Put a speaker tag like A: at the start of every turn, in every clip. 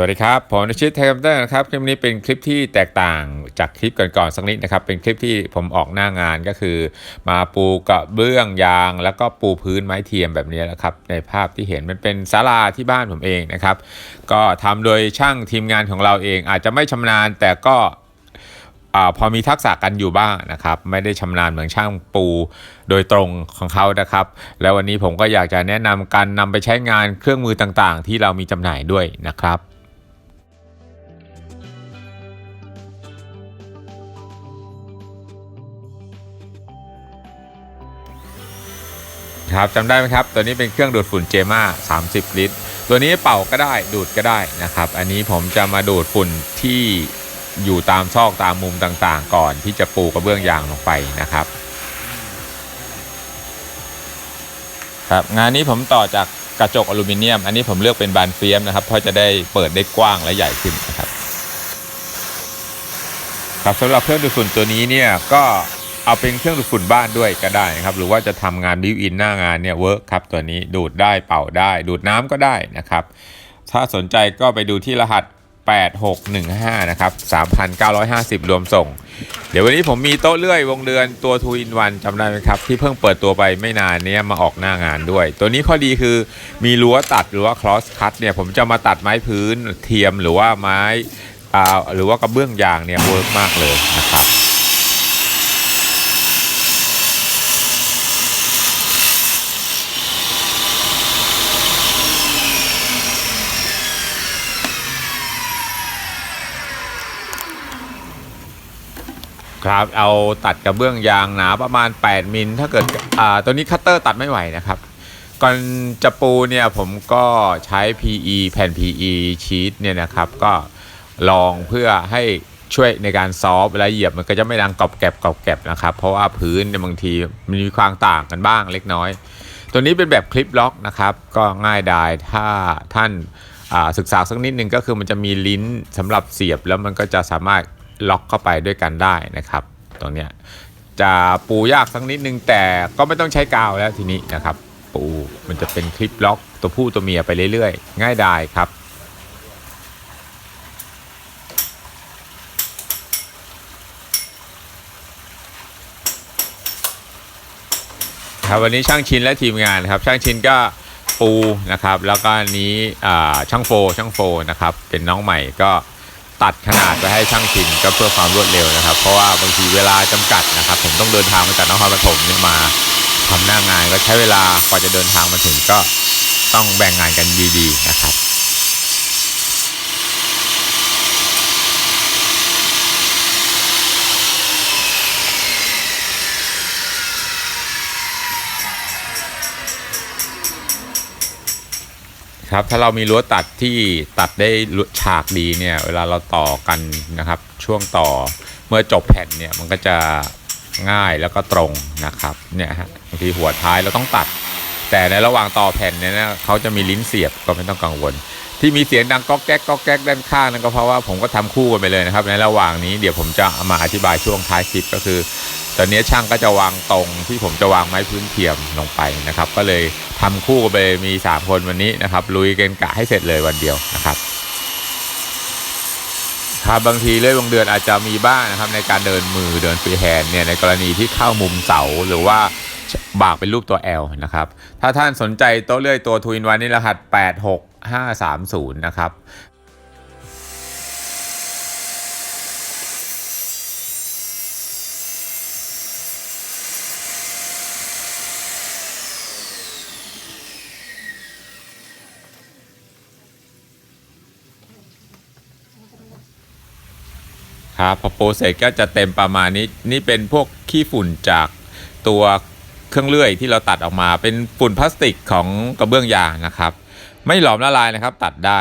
A: สวัสดีครับ ผมนชิตเทคมเตอร์นะครับ คลิปนี้เป็นคลิปที่แตกต่างจากคลิปก่อนๆสักนิดนะครับ เป็นคลิปที่ผมออกหน้างานก็คือ มาปูกระเบื้องยาง แล้วก็ปูพื้นไม้เทียมแบบนี้นะครับ ในภาพที่เห็นมันเป็นศาลาที่บ้านผมเองนะครับ ก็ทำโดยช่างทีมงานของเราเอง อาจจะไม่ชำนาญแต่ก็อพอมีทักษะกันอยู่บ้างนะครับ ไม่ได้ชำนาญเหมือนช่างปูโดยตรงของเขานะครับ แล้ววันนี้ผมก็อยากจะแนะนำการนำไปใช้งานเครื่องมือต่างๆ ที่เรามีจำหน่ายด้วยนะครับ ครับจำได้ไหมครับ ตัวนี้เป็นเครื่องดูดฝุ่นเจม่า30 ลิตร ตัวนี้เป่าก็ได้ดูดก็ได้นะครับ อันนี้ผมจะมาดูดฝุ่นที่อยู่ตามซอกตามมุมต่างๆ ก่อนที่จะปูกระเบื้องยางลงไปนะครับ ครับงานนี้ผมต่อจากกระจกอลูมิเนียม อันนี้ผมเลือกเป็นบานเฟียมนะครับ เพราะจะได้เปิดได้กว้างและใหญ่ขึ้นนะครับ ครับสำหรับเครื่องดูดฝุ่นตัวนี้เนี่ยก็ เอาเป็นเครื่องดูดฝุ่นบ้านด้วยก็ได้นะครับ หรือว่าจะทำงานบิวอินหน้างานเนี่ยเวิร์กครับตัวนี้ดูดได้เป่าได้ ดูดน้ำก็ได้นะครับ ถ้าสนใจก็ไปดูที่รหัส 8615 นะครับ 3,950 รวมส่ง เดี๋ยววันนี้ผมมีโต๊ะเลื่อยวงเดือนตัว2 in 1จำได้ไหมครับ ที่เพิ่งเปิดตัวไปไม่นานเนี้ยมาออกหน้างานด้วย ตัวนี้ข้อดีคือมีรั้วตัดหรือว่า cross cut เนี่ยผมจะมาตัดไม้พื้นเทียมหรือว่าไม้หรือว่ากระเบื้องยางเนี่ยเวิร์กมากเลยนะครับ ครับ เอาตัดกระเบื้องยางหนาประมาณ 8 มิลถ้าเกิดอ่าตัวนี้คัตเตอร์ตัดไม่ไหวนะครับ ก่อนจะปูเนี่ยผมก็ใช้ PE แผ่น PE ชีตเนี่ยนะครับก็ลองเพื่อให้ช่วยในการซอฟเวลาเหยียบมันก็จะไม่ดังกรอบแกรบกรอบแกรบนะครับ เพราะว่าพื้นเนี่ยบางทีมันมีความต่างกันบ้างเล็กน้อย ตัวนี้เป็นแบบคลิปล็อกนะครับ ก็ง่ายดายถ้าท่านศึกษาสักนิดนึงก็คือมันจะมีลิ้นสำหรับเสียบแล้วมันก็จะสามารถ ล็อกเข้าไปด้วยกันได้นะครับ ตรงเนี้ยจะปูยากสักนิดนึงแต่ก็ไม่ต้องใช้กาวแล้วทีนี้นะครับ ปูมันจะเป็นคลิปล็อกตัวผู้ตัวเมียไปเรื่อยๆ ง่ายดายครับครับวันนี้ช่างชินและทีมงานครับ ช่างชินก็ปูนะครับ แล้วก็นี้ช่างโฟช่างโฟนะครับ เป็นน้องใหม่ก็ ตัดขนาดไปให้ช่างชินก็เพื่อความรวดเร็วนะครับ เพราะว่าบางทีเวลาจำกัดนะครับ ผมต้องเดินทางมาจากนครปฐมเนี่ยมาทำหน้างานก็ใช้เวลากว่าจะเดินทางมาถึงก็ต้องแบ่งงานกันดีๆนะครับ ครับถ้าเรามีรั้วตัดที่ตัดได้ฉากดีเนี่ยเวลาเราต่อกันนะครับช่วงต่อเมื่อจบแผ่นเนี่ยมันก็จะง่ายแล้วก็ตรงนะครับเนี่ยฮะบางทีหัวท้ายเราต้องตัด แต่ในระหว่างต่อแผ่นเนี่ยนะเขาจะมีลิ้นเสียบก็ไม่ต้องกังวล ที่มีเสียงดังก๊อกแก๊กก๊อกแก๊กด้านข้างนั่นก็เพราะว่าผมก็ทำคู่กันไปเลยนะครับ ในระหว่างนี้เดี๋ยวผมจะเอามาอธิบายช่วงท้ายคลิปก็คือ ตอนนี้ช่างก็จะวางตรงที่ผมจะวางไม้พื้นเทียมลงไปนะครับ ก็เลยทำคู่กันไปมี 3 คนวันนี้นะครับลุยกันกะให้เสร็จเลยวันเดียวนะครับครับบางทีเลื่อยวงเดือนอาจจะมีบ้างนะครับในการเดินมือเดินฟรีแฮนด์เนี่ยในกรณีที่เข้ามุมเสาหรือว่าบากเป็นรูปตัว L นะครับ ถ้าท่านสนใจโต๊ะเลื่อยตัวทูอินวันนี่รหัส 530 นะครับครับพอโปรเซสก็จะเต็มประมาณนี้ นี่เป็นพวกขี้ฝุ่นจากตัวเครื่องเลื่อยที่เราตัดออกมาเป็นฝุ่นพลาสติกของกระเบื้องยางนะครับ ไม่หลอมละลายนะครับ ตัดได้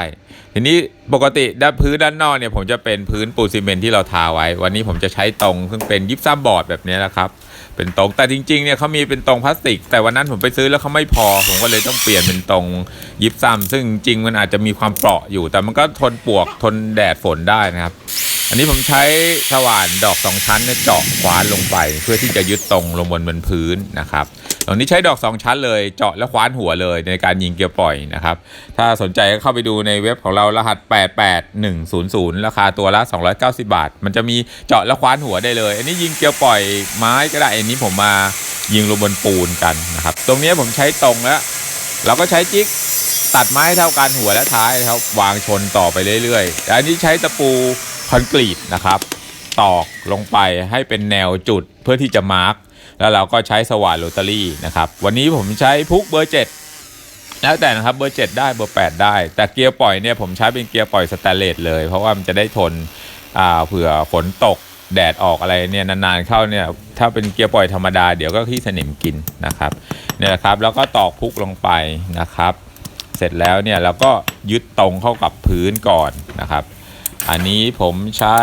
A: ทีนี้ปกติด้านพื้นด้านนอกเนี่ยผมจะเป็นพื้นปูนซีเมนต์ที่เราทาไว้ วันนี้ผมจะใช้ตรงซึ่งเป็นยิปซัมบอร์ดแบบนี้นะครับ เป็นตรงแต่จริงๆเนี่ยเขามีเป็นตรงพลาสติก แต่วันนั้นผมไปซื้อแล้วเขาไม่พอ ผมก็เลยต้องเปลี่ยนเป็นตรงยิปซัมซึ่งจริงมันอาจจะมีความเปราะอยู่ แต่มันก็ทนปวกทนแดดฝนได้นะครับอันนี้ผมใช้สว่านดอกสองชั้นเนี่ยเจาะขวานลงไป เพื่อที่จะยึดตรงลงบนบนพื้นนะครับ ตรงนี้ใช้ดอก 2 ชั้นเลยเจาะและคว้านหัวเลยในการยิงเกียร์ปล่อยนะครับ ถ้าสนใจก็เข้าไปดูในเว็บของเรารหัส 88100 ราคาตัวละ 290 บาท มันจะมีเจาะและคว้านหัวได้เลย อันนี้ยิงเกียร์ปล่อยไม้ก็ได้อันนี้ผมมายิงลงบนปูนกันนะครับ ตรงนี้ผมใช้ตรงแล้วเราก็ใช้จิ๊กตัดไม้เท่ากันหัวและท้ายนะครับวางชนต่อไปเรื่อยๆอันนี้ใช้ตะปูคอนกรีตนะครับ ตอกลงไปให้เป็นแนวจุดเพื่อที่จะมาร์ก แล้วเราก็ใช้สว่านโรตารี่นะครับวันนี้ผมใช้พุกเบอร์ 7 แล้วแต่นะครับเบอร์ 7 ได้เบอร์ 8 ได้ แต่เกียร์ปล่อยเนี่ยผมใช้เป็นเกียร์ปล่อยสแตนเลสเลย เพราะว่ามันจะได้ทนอ่าเผื่อฝนตกแดดออกอะไรเนี่ยนานๆเข้าเนี่ยถ้าเป็นเกียร์ปล่อยธรรมดาเดี๋ยวก็ขี้สนิมกินนะครับเนี่ยครับแล้วก็ตอกพุกลงไปนะครับ เสร็จแล้วเนี่ยเราก็ยึดตรงเข้ากับพื้นก่อนนะครับ อันนี้ผมใช้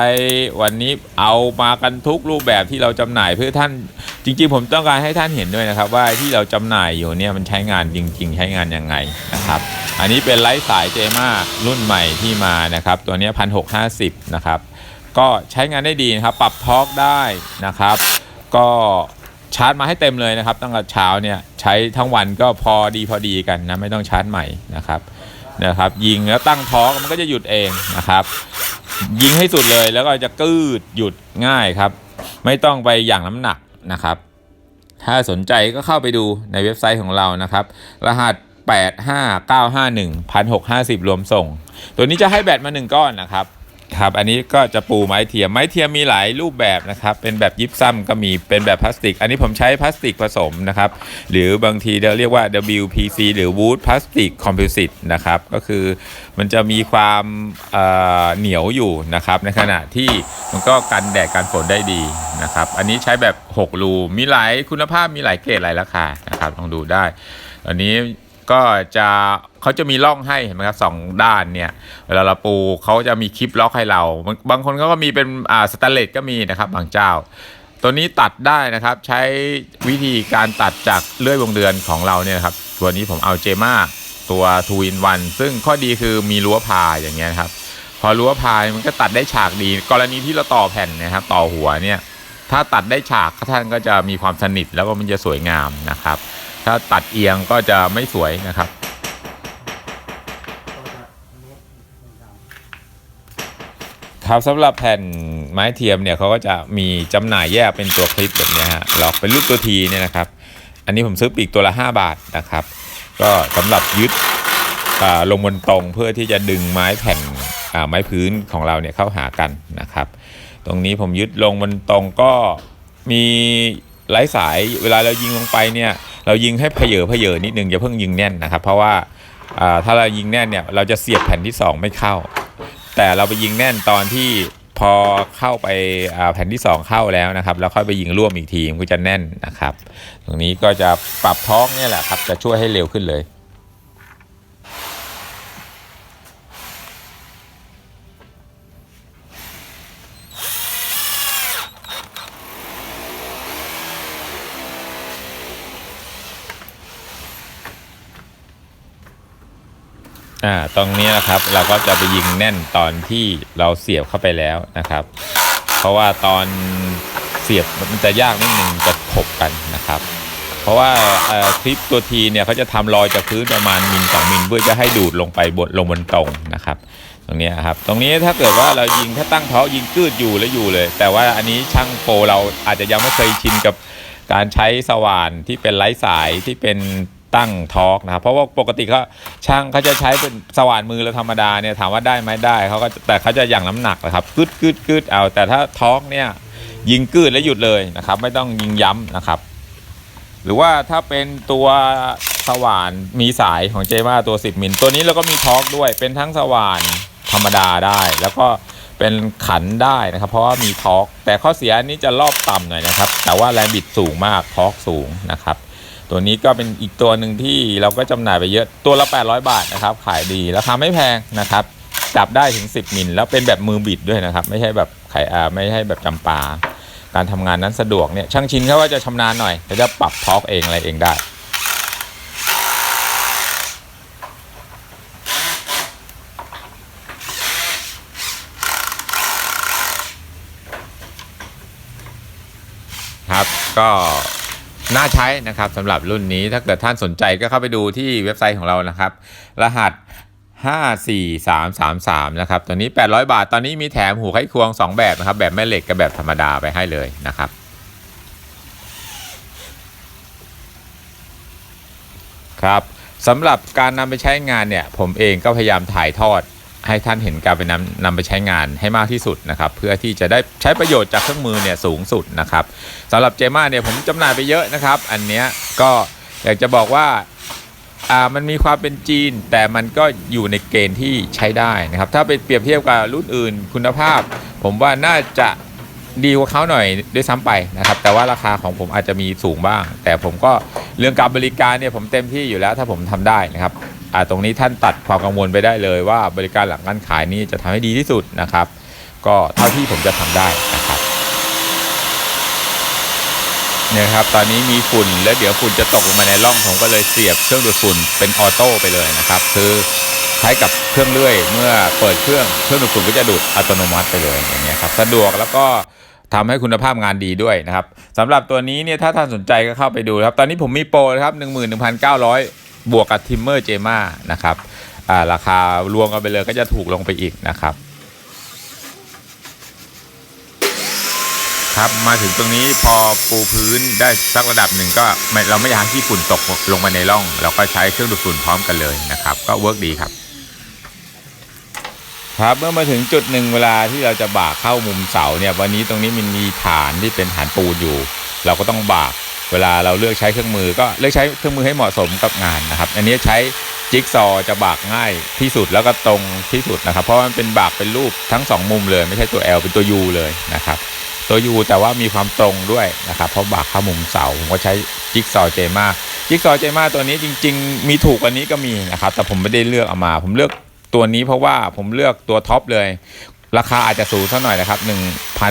A: วันนี้เอามากันทุกรูปแบบที่เราจำหน่ายเพื่อท่านจริงๆ ผมต้องการให้ท่านเห็นด้วยนะครับ ว่าที่เราจำหน่ายอยู่เนี่ยมันใช้งานจริง ๆ ใช้งานยังไงนะครับ อันนี้เป็นไลท์สายเจมารุ่นใหม่ที่มานะครับ ตัวนี้พันหกห้าสิบนะครับ ก็ใช้งานได้ดีนะครับ ปรับทอร์กได้นะครับ ก็ชาร์จมาให้เต็มเลยนะครับตั้งแต่เช้าเนี่ยใช้ทั้งวันก็พอดีพอดีกันนะไม่ต้องชาร์จใหม่นะครับ นะครับ ยิงแล้วตั้งทองมันก็จะหยุดเองนะครับ ยิงให้สุดเลยแล้วก็จะกืดหยุดง่ายครับ ไม่ต้องไปอย่างน้ำหนักนะครับ ถ้าสนใจก็เข้าไปดูในเว็บไซต์ของเรานะครับ รหัส 85951 1650 รวมส่ง ตัวนี้จะให้แบตมา 1 ก้อนนะครับ ครับอันนี้ก็จะปูไม้เทียมไม้เทียมมีหลายรูปแบบนะครับเป็นแบบยิปซัมก็มีเป็นแบบพลาสติก อันนี้ผมใช้พลาสติกผสมนะครับหรือบางทีเราเรียกว่า WPC หรือ Wood Plastic Composite นะครับก็คือมันจะมีความเเหนียวอยู่นะครับในขณะที่มันก็กันแดดกันฝนได้ดีนะครับอันนี้ใช้แบบ 6 รูมีหลายคุณภาพมีหลายเกรดหลายราคานะครับลองดูได้อันนี้ ก็จะเขาจะมีร่องให้เห็นไหมครับสองด้านเนี่ยเวลาเราปูเขาจะมีคลิปล็อกให้เรา บางคนเขาก็มีเป็นอ่าสแตนเลสก็มีนะครับบางเจ้า ตัวนี้ตัดได้นะครับใช้วิธีการตัดจากเลื่อยวงเดือนของเราเนี่ยครับตัวนี้ผมเอาเจมาตัวทูอินวันซึ่งข้อดีคือมีรั้วพาอย่างเงี้ยครับ พอรั้วพามันก็ตัดได้ฉากดี กรณีที่เราต่อแผ่นนะครับต่อหัวเนี่ยถ้าตัดได้ฉากท่านก็จะมีความสนิทแล้วก็มันจะสวยงามนะครับ ถ้าตัดเอียงก็จะไม่สวยนะครับ ครับสำหรับแผ่นไม้เทียมเนี่ยเขาก็จะมีจำหน่ายแยกเป็นตัวคลิปแบบนี้ฮะล็อกเป็นรูปตัวทีเนี่ยนะครับ อันนี้ผมซื้อปีกตัวละ 5 บาทนะครับ ก็สำหรับยึดลงบนตรงเพื่อที่จะดึงไม้แผ่นไม้พื้นของเราเนี่ยเข้าหากันนะครับ ตรงนี้ผมยึดลงบนตรงก็มีไร้สายเวลาเรายิงลงไปเนี่ย เรายิงให้เพเยอเพเยอนิดนึงอย่าเพิ่งยิงแน่นนะครับ เพราะว่าถ้าเรายิงแน่นเนี่ยเราจะเสียบแผ่นที่ 2 ไม่เข้า แต่เราไปยิงแน่นตอนที่พอเข้าไปแผ่นที่ 2 เข้าแล้วนะครับแล้วค่อยไปยิงร่วมอีกทีมันก็จะแน่นนะครับ ตรงนี้ก็จะปรับท้องเนี่ยแหละครับจะช่วยให้เร็วขึ้นเลย อ่าตรงนี้นะครับเราก็จะไปยิงแน่นตอนที่เราเสียบเข้าไปแล้วนะครับ เพราะว่าตอนเสียบมันจะยากนิดนึงจะขบกันนะครับ เพราะว่าคลิปตัวทีเนี่ยเขาจะทำรอยจากพื้นประมาณมิลสองมิลเพื่อจะให้ดูดลงไปบนลงบนตรงนะครับ ตรงนี้ครับ ตรงนี้ถ้าเกิดว่าเรายิงถ้าตั้งเท้ายิงกืดอยู่แล้วอยู่เลย แต่ว่าอันนี้ช่างโปรเราอาจจะยังไม่เคยชินกับการใช้สว่านที่เป็นไร้สายที่เป็น ตั้งทอร์กนะครับเพราะว่าปกติเขาช่างเขาจะใช้เป็นสว่านมือเราธรรมดาเนี่ยถามว่าได้ไหมได้เขาก็แต่เขาจะอย่างน้ำหนักนะครับกึดกึดกึดเอาแต่ถ้าทอร์กเนี่ยยิงกืดแล้วหยุดเลยนะครับ ไม่ต้องยิงย้ำนะครับ หรือว่าถ้าเป็นตัวสว่านมีสายของเจมาตัว 10 มิลตัวนี้เราก็มีทอร์กด้วยเป็นทั้งสว่านธรรมดาได้ แล้วก็เป็นขันได้นะครับ เพราะว่ามีทอร์กแต่ข้อเสียนนี้จะรอบต่ำหน่อยนะครับ แต่ว่าแรงบิดสูงมากทอร์กสูงนะครับ ตัวนี้ก็เป็นอีกตัวหนึ่งที่เราก็จำหน่ายไปเยอะตัวละ 800 บาทนะครับ ขายดีราคาไม่แพงนะครับ จับได้ถึง 10มิลแล้วเป็นแบบมือบิดด้วยนะครับ ไม่ใช่แบบไขอาไม่ใช่แบบจำปา การทำงานนั้นสะดวกเนี่ยช่างชินเขาว่าจะชำนาญหน่อยจะปรับทอกเองอะไรเองได้ครับก็ น่าใช้นะครับสำหรับรุ่นนี้ถ้าเกิดท่านสนใจก็เข้าไปดูที่เว็บไซต์ของเรานะครับ รหัส 54333 นะครับ ตัวนี้ 800 บาท ตอนนี้มีแถมหูไขควง 2 แบบนะครับ แบบแม่เหล็กกับแบบธรรมดาไปให้เลยนะครับครับสำหรับการนำไปใช้งานเนี่ย ผมเองก็พยายามถ่ายทอด ให้ท่านเห็นการไปนำนำไปใช้งานให้มากที่สุดนะครับ เพื่อที่จะได้ใช้ประโยชน์จากเครื่องมือเนี่ยสูงสุดนะครับสำหรับเจม่าเนี่ยผมจำหน่ายไปเยอะนะครับ อันเนี้ยก็อยากจะบอกว่าอ่ามันมีความเป็นจีน แต่มันก็อยู่ในเกณฑ์ที่ใช้ได้นะครับ ถ้าไปเปรียบเทียบกับรุ่นอื่นคุณภาพ ผมว่าน่าจะดีกว่าเขาหน่อยด้วยซ้ำไปนะครับ แต่ว่าราคาของผมอาจจะมีสูงบ้าง แต่ผมก็เรื่องการบริการเนี่ยผมเต็มที่อยู่แล้วถ้าผมทำได้นะครับ ตรงนี้ท่านตัดความกังวลไปได้เลยว่าบริการหลังการขายนี้จะทำให้ดีที่สุดนะครับ ก็เท่าที่ผมจะทำได้นะครับเนี่ยครับตอนนี้มีฝุ่นแล้วเดี๋ยวฝุ่นจะตกลงมาในร่องผมก็เลยเสียบเครื่องดูดฝุ่นเป็นออโต้ไปเลยนะครับ คือใช้กับเครื่องเลื่อย เมื่อเปิดเครื่องเครื่องดูดฝุ่นก็จะดูดอัตโนมัติไปเลยอย่างเงี้ยครับสะดวกแล้วก็ทำให้คุณภาพงานดีด้วยนะครับสำหรับตัวนี้เนี่ยถ้าท่านสนใจก็เข้าไปดูครับ ตอนนี้ผมมีโปรนะครับ11,900 บวกกับทิมเมอร์เจมานะครับอ่าราคารวมกันไปเลยก็จะถูกลงไปอีกนะครับครับมาถึงตรงนี้พอปูพื้นได้สักระดับหนึ่งก็ไม่เราไม่อยากให้ขี้ฝุ่นตกลงมาในร่อง เราก็ใช้เครื่องดูดฝุ่นพร้อมกันเลยนะครับ ก็เวิร์กดีครับ ครับเมื่อมาถึงจุดหนึ่งเวลาที่เราจะบากเข้ามุมเสาเนี่ยวันนี้ตรงนี้มันมีฐานที่เป็นฐานปูนอยู่ เราก็ต้องบาก เวลาเราเลือกใช้เครื่องมือก็เลือกใช้เครื่องมือให้เหมาะสมกับงานนะครับ อันนี้ใช้จิ๊กซอว์จะบากง่ายที่สุดแล้วก็ตรงที่สุดนะครับ เพราะมันเป็นบากเป็นรูปทั้งสองมุมเลย ไม่ใช่ตัว L เป็นตัว U เลยนะครับตัว U แต่ว่ามีความตรงด้วยนะครับ เพราะบากเข้ามุมเสาผมก็ใช้จิ๊กซอว์เจมาจิ๊กซอว์เจมาตัวนี้จริง ๆ มีถูกกว่านี้ก็มีนะครับ แต่ผมไม่ได้เลือกเอามา ผมเลือกตัวนี้เพราะว่าผมเลือกตัวท็อปเลย ราคาอาจจะสูงสักหน่อยนะครับ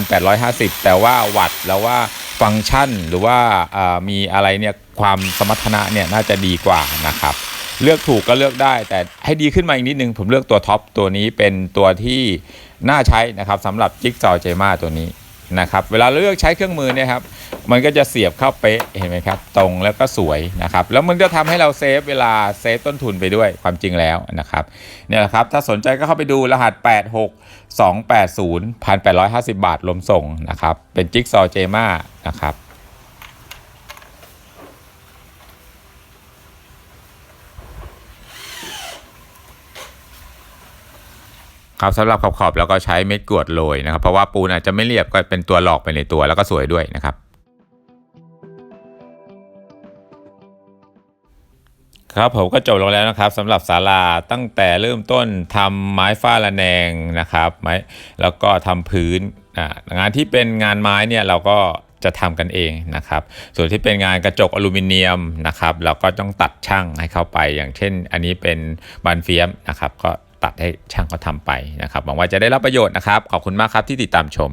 A: 1,850 แต่ว่าวัตต์แล้วว่าฟังก์ชันหรือว่าามีอะไรเนี่ยความสมรรถนะเนี่ยน่าจะดีกว่านะครับเลือกถูกก็เลือกได้ แต่ให้ดีขึ้นมาอีกนิดนึงผมเลือกตัวท็อปตัวนี้เป็นตัวที่น่าใช้นะครับสำหรับจิ๊กซอว์เจมาตัวนี้ นะครับเวลาเลือกใช้เครื่องมือเนี่ยครับมันก็จะเสียบเข้าเป๊ะเห็นไหมครับตรงแล้วก็สวยนะครับแล้วมันก็ทำให้เราเซฟเวลาเซฟต้นทุนไปด้วยความจริงแล้วนะครับเนี่ยแหละครับถ้าสนใจก็เข้าไปดูรหัส 86 280 1,850 บาทรวมส่งนะครับเป็นจิ๊กซอเจมานะครับ ครับสำหรับขอบขอบๆแล้วก็ใช้เม็ดกรวดโรยนะครับ เพราะว่าปูนอาจจะไม่เรียบก็เป็นตัวหลอกไปในตัวแล้วก็สวยด้วยนะครับครับผมก็จบลงแล้วนะครับสำหรับศาลาตั้งแต่เริ่มต้นทำไม้ฝ้าระแนงนะครับไม้แล้วก็ทำพื้นงานที่เป็นงานไม้เนี่ยเราก็จะทำกันเองนะครับ ส่วนที่เป็นงานกระจกอลูมิเนียมนะครับ เราก็ต้องตัดช่างให้เข้าไป อย่างเช่น อันนี้เป็นบานเฟียมนะครับก็ ตัดให้ช่างเขาทำไปนะครับหวังว่าจะได้รับประโยชน์นะครับ ขอบคุณมากครับที่ติดตามชม